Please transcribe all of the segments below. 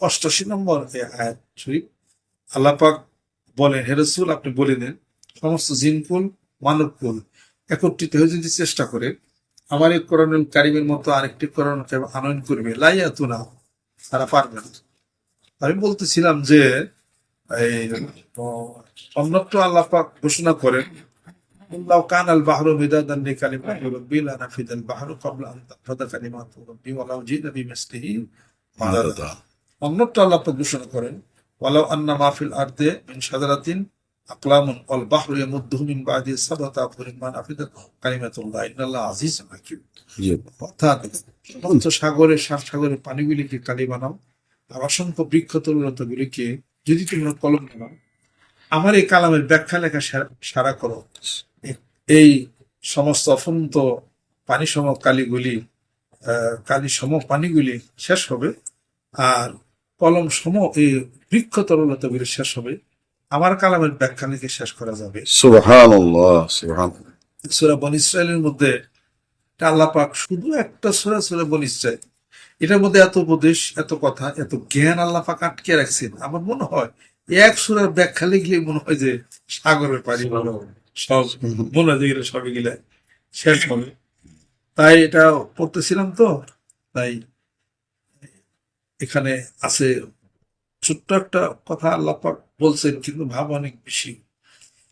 অষ্টাশি নম্বর আল্লাহ বলেন, হে রসুল, আপনি বলে দেন, সমস্ত জিনকুল মানবকুল একত্রিত হয়ে যদি চেষ্টা করে, আমার এই করণুল কারিমের মতো আরেকটি করণকে আনয়ন করবে লাইয়াতু না তারা পারবে না। আমি বলতেছিলাম যে, এই অন্যত্র আল্লাহ পাক ঘোষণা করেন লাউ কান আল বাহরু মিদাদান লিকালিমাতি রাব্বি লানাফিদাল বাহরু ক্বাবলা আন তানফাদা কালিমাতু রাব্বি ওয়ালাউ জিনা বিমিসলিহি মাদাদা। অন্যত্র আল্লাহ ঘোষণা করেন ওয়ালাউ আন্না মাহফিল আর্দে মিন শাজারাতিন আকলামুন ওয়াল বাহরু ইয়ামুদ্দুহু মিন বাদি সাবাতা মা নাফিদাত কালিমাতুল্লাহ ইন্নাল্লাহ আজিজুন হাকীম। অর্থাৎ সাগরের সাত সাগরের পানিগুলিকে কালি বানাও আর অসংখ্য বৃক্ষ তরুলতাগুলিকে যদি তোমরা কলম বানাও আমার এই কালামের ব্যাখ্যা লেখা সারা- করো। এই সমস্ত অফন্ত পানি সম কালিগুলি আহ, কালি সম পানিগুলি শেষ হবে আর কলম সম এই বৃক্ষ তরলতাগুলি শেষ হবে। আমার কালামের ব্যাখ্যা লিখে শেষ করা যাবে। সুরা বন ইসরায়েলের মধ্যে আল্লাহ পাক শুধু একটা সুরা সুরা বন ইসরায়েল এটার মধ্যে এত উপদেশ এত কথা এত জ্ঞান আল্লাহ পাক আটকে রাখছেন। আমার মনে হয় এক সুরার ব্যাখ্যা লিখলে মনে হয় যে সাগরের পানি বলো সব মনে হয় যে এগুলো সবই গিলে শেষ হবে। তাই এটা পড়তেছিলাম তো তাই এখানে আছে ছোট্ট একটা কথা আল্লাহ পাক বলছেন কিন্তু ভাব অনেক বেশি।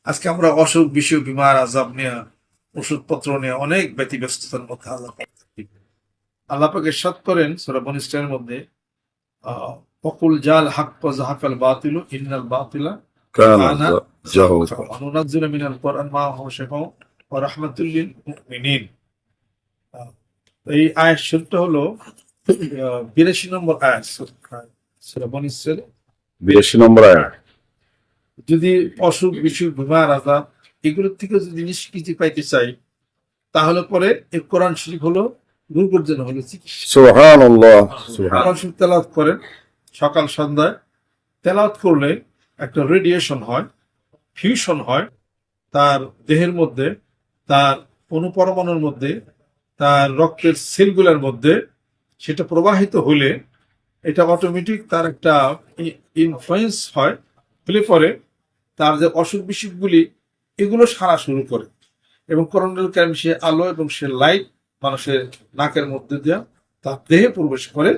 আজকে আমরা অসুখ বিসুখ বিমার আজাব নিয়ে ওষুধপত্র নিয়ে অনেক ব্যতিব্যস্ততার মধ্যে আল্লাহ পাক থাকি। আল্লাহ পাক ইরশাদ করেন সূরা বনী মধ্যে অকুল জাল হাক জাহাকাল বাতিলু ইন্নাল বাতিলা অনুনাজ্জিলু মিনাল কোরআন মা মুমিনিন। এই আয়াত শুরুটা হলো বিরাশি নম্বর আয়াত সূরা বনী ইসরাইল বিরাশি নম্বর আয়াত। যদি অসুখ বিসুখ বিমার আজাব এগুলোর থেকে যদি নিষ্কৃতি পাইতে চাই তাহলে পরে এই কোরআন শরীফ হলো দুর্গর জন্য হলো কোরআন শরীফ তেলাওয়াত করেন সকাল সন্ধ্যায়। তেলাওয়াত করলে একটা রেডিয়েশন হয় ফিউশন হয় তার দেহের মধ্যে তার অনুপরমাণুর মধ্যে তার রক্তের সেলগুলোর মধ্যে সেটা প্রবাহিত হলে এটা অটোমেটিক তার একটা ইনফ্লুয়েন্স হয়। হলে পরে তার যে অসুখ বিসুখগুলি এগুলো সারা শুরু করে। এবং করোনাল ক্যাম সে আলো এবং সে লাইট মানুষের নাকের মধ্যে দেওয়া তার দেহে প্রবেশ করে।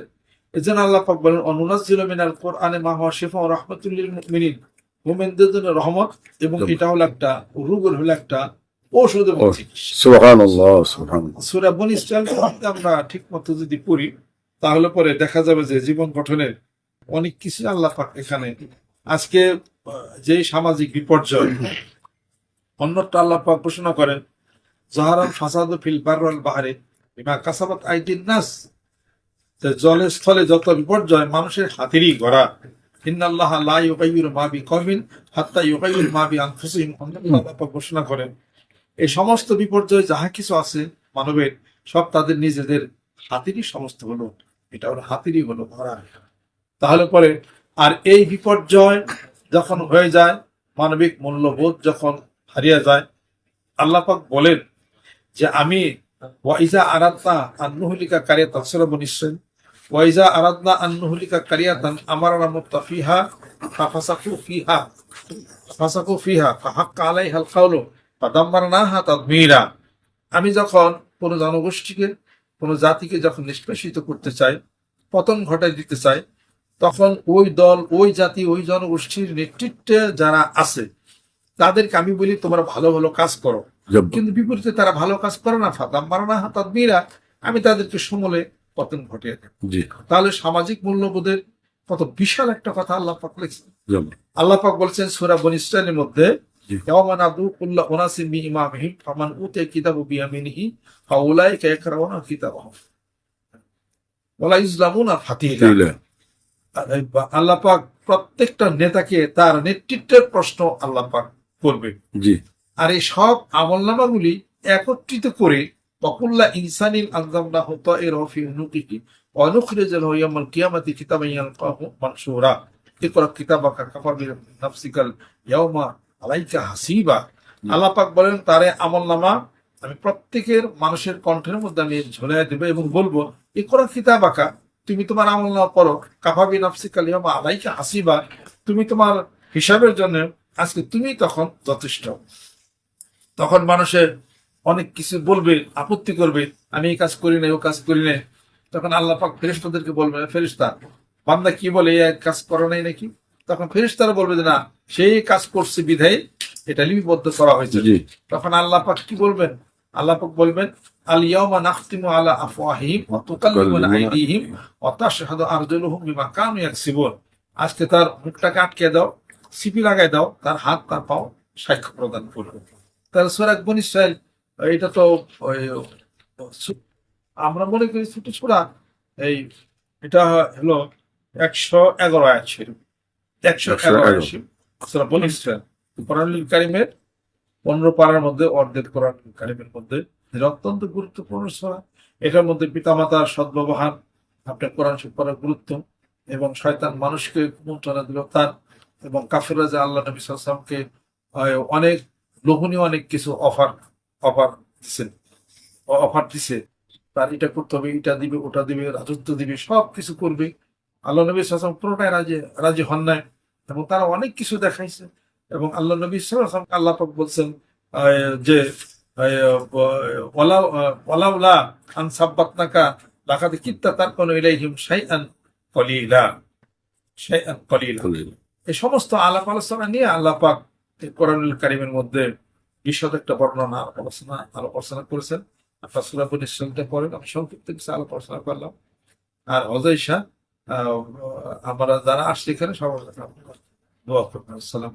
এজন্য আল্লাহ পাক বলেন অনুনাজ্জিল মিনাল কোরআনে মা হুয়া শিফা ওয়া রাহমাতুল লিল মুমিনিন। মুমিনদের জন্য রহমত এবং এটা হলো একটা রোগের হলো একটা ঔষধ এবং চিকিৎসা বন যদি আমরা ঠিক মতো যদি পড়ি তাহলে পরে দেখা যাবে যে জীবন গঠনের অনেক কিছু আল্লাহ পাক এখানে আজকে যেই সামাজিক বিপর্যয় অন্যটা আল্লাহ পাক ঘোষণা করেন জাহারাল ফাসাদ ফিল বাহারে বিমা কাসাবাত আইদিন নাস। যে জলে স্থলে যত বিপর্যয় মানুষের হাতেরই গড়া। ইন্নাল্লাহ লা ইউগাইয়িরু মা বিকওমিন হাত্তা ইউগাইয়িরু মা বিআনফুসিহিম। আল্লাহ পাক ঘোষণা করেন। এই সমস্ত বিপর্যয় যাহা কিছু আছে মানবের, সব তাদের নিজেদের হাতেরই সমস্ত হলো। এটা হলো হাতেরই হলো ধরা তাহলে পরে, আর এই বিপর্যয় যখন হয়ে যায়, মানবিক মূল্যবোধ যখন হারিয়ে যায়, আল্লাহ পাক বলেন যে আমি ওয়াইজা আরাদনা আন্নুহলিকা কারিয়াতান সূরা বনী ইসরাইল ওয়াইজা আরাদনা আন্নুহলিকা কারিয়াতান আমারনা মুত্তাফিহা ফাফাসাকু ফিহা। ফাসাকু ফিহা, ফাহাক্কা ফাদাম্মারনাহা তাদমীরা আমি যখন কোনো জনগোষ্ঠীকে কোনো জাতিকে যখন নিষ্পেষিত করতে চাই পতন ঘটাই দিতে চাই তখন ওই দল ওই জাতি ওই জনগোষ্ঠীর নেতৃত্বে যারা আছে তাদেরকে আমি বলি তোমরা ভালো ভালো কাজ করো। কিন্তু বিপরীতে তারা ভালো কাজ করে না। ফাদাম মারানা তাদমিরা আমি তাদেরকে সমলে পতন ঘটিয়ে দেব। তাহলে সামাজিক মূল্যবোধের কত বিশাল একটা কথা আল্লাহ পাক লিখছেন। আল্লাহ পাক বলছেন সূরা বনী ইসরাইলের মধ্যে আল্লাহ পাক প্রত্যেকটা নেতাকে তার নেতৃত্বের প্রশ্ন আল্লাহ পাক করবে। আর এই সব আমলনামাগুলি একত্রিত করে বকুল্লা ইনসানিল আনজামনা হতো অনুখরিজাল ইয়ামাল কিয়ামাতি কিতাবাইয়াল কাহু মানসুরা ইকরা কিতাবাকা ইয়াউমা আলাইকা হাসিবা। আল্লাহ পাক বলেন, তারে আমলনামা আমি প্রত্যেকের মানুষের কণ্ঠের মধ্যে আমি ঝুলাই দেবো এবং বলব ইকরা কিতাবাকা, তুমি তোমার আমল আমলনামা পড়ো। কাফা বিনাফসিকাল ইয়াউমা আলাইকা হাসিবা। তুমি তোমার হিসাবের জন্য আজকে তুমি তখন যথেষ্ট। তখন মানুষের অনেক কিছু বলবে, আপত্তি করবে, আমি এই কাজ করি না ও কাজ করি না তখন আল্লাহ পাক ফেরিস্তাদেরকে বলবে ফেরিস্তা বান্দা কি বলে এই কাজ করো নাই নাকি? তখন ফেরিস্তারা বলবে যে না সেই কাজ করছে বিধায় এটা লিপিবদ্ধ করা হয়েছে। তখন আল্লাহ পাক কি বলবেন? আল্লাহ পাক বলবেন আল ইয়াউমা নাখতিমু আলা আফওয়াহিম ওয়া তুকাল্লিমুনা আইদিহিম ওয়া তাশহাদু আরজুলুহুম বিমা কানু ইয়াকসিবুন। আজকে তার মুখটাকে আটকে দাও সিপি লাগাই দাও তার হাত তার পাও সাক্ষ্য প্রদান করবে। তার সুরাক বনি এটা তো আমরা মনে করি ছোট ছোড়া এই এটা হলো একশো এগারো আয়াত ছিল একশো এগারো আয়াত ছিল সুরা বনি ইসরাইল কোরআনুল কারিমের পনেরো পাড়ার মধ্যে অর্ধেক কোরআন কারিমের মধ্যে। এটা অত্যন্ত গুরুত্বপূর্ণ সূরা। এটার মধ্যে পিতামাতার সদ্ব্যবহার আপনার কোরআন শিব করার গুরুত্ব এবং শয়তান মানুষকে কুমন্ত্রণা দিল তার এবং কাফিরা যে আল্লাহ নবী সাল্লামকে অনেক লোভনীয় অনেক কিছু অফার অফার দিচ্ছেন অফার দিছে। তার এটা করতে হবে এটা দিবে ওটা দিবে রাজত্ব দিবে সব কিছু করবে। আল্লাহ নবী সাল্লাম পুরোটাই রাজি রাজি হন নাই। এবং তারা অনেক কিছু দেখাইছে। এবং আল্লাহ নবী সাল্লাম আল্লাহ পাক বলছেন যে আন সাব্বাতনাকা কিত্তা ইলাইহিম কলিলা। কলিলা। এই সমস্ত আলাপ আলোচনা নিয়ে আল্লাহ পাক কোরআনুল কারিমের মধ্যে বিশদ একটা বর্ণনা আলোচনা আলাপ আলোচনা করেছেন। আপনার পড়েন আমি সংক্ষিপ্ত কিছু আলাপ আলোচনা করলাম। আর অজয় শাহ আমরা যারা আসছি এখানে সবার দোয়া করবেন। আসসালাম